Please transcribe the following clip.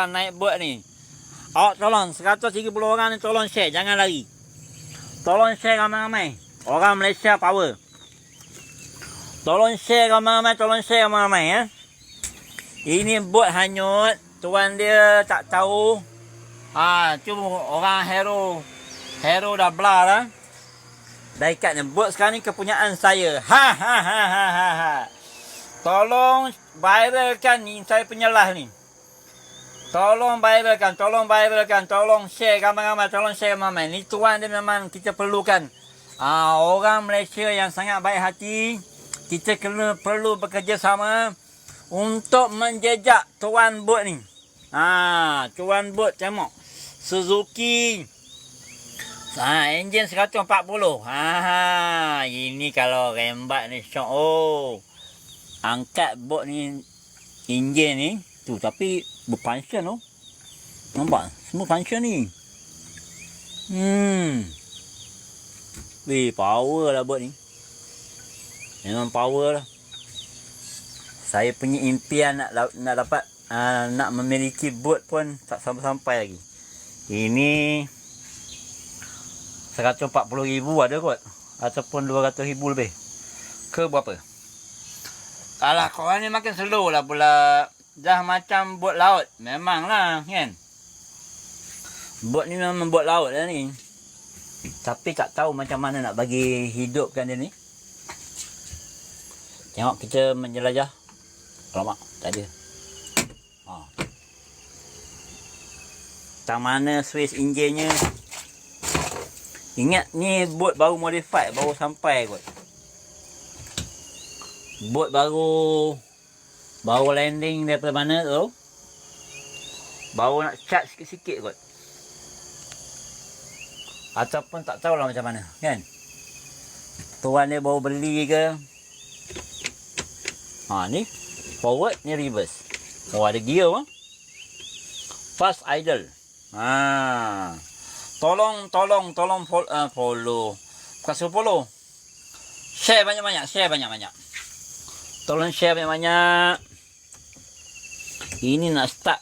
40 orang naik bot ni. Awak tolong 130 orang ni tolong share jangan lari. Tolong share ramai-ramai. Orang Malaysia power. Tolong share ramai-ramai, tolong share ramai-ramai ya. Ini bot hanyut, tuan dia tak tahu. Ha, cuma orang hero. Hero dah belah dah. Dah ikat ni. Bot sekarang ni kepunyaan saya. Ha ha ha ha ha ha. Tolong viralkan ni saya penyelah ni. Tolong viralkan, tolong viralkan, tolong share ramai-ramai, tolong share ramai. Ni tuan dia memang kita perlukan. Ah, orang Malaysia yang sangat baik hati, kita kena perlu bekerjasama untuk menjejak tuan bot ni. Ah, tuan bot tengok. Suzuki Ha, enjin 140. Ha, ini kalau rembat ni syok. Oh. Angkat bot ni enjin ni tu tapi berfunction oh. Nampak? Semua function ni. Hmm. Weh, power lah bot ni. Memang power lah. Saya punya impian nak nak dapat uh, nak memiliki bot pun tak sampai-sampai lagi. Ini 140 ribu ada kot. Ataupun 200 ribu lebih. Ke berapa? Alah, korang ni makin slow lah pula. Dah macam bot laut. Memang lah, kan? Bot ni memang bot laut lah ni. Tapi tak tahu macam mana nak bagi hidupkan dia ni. Tengok kita menjelajah. Alamak, tak ada. Ha. Tak mana switch enjinnya. Ingat ni bot baru modified, baru sampai kot. Bot baru baru landing daripada mana tu. Baru nak charge sikit-sikit kot. Ataupun tak tahulah macam mana, kan? Tuan dia baru beli ke? Ha ni forward ni reverse. Oh ada gear apa? Fast idle. Ha. Tolong tolong tolong follow, uh, follow. Bukan suruh follow. Share banyak-banyak, share banyak-banyak. Tolong share banyak-banyak. Ini nak start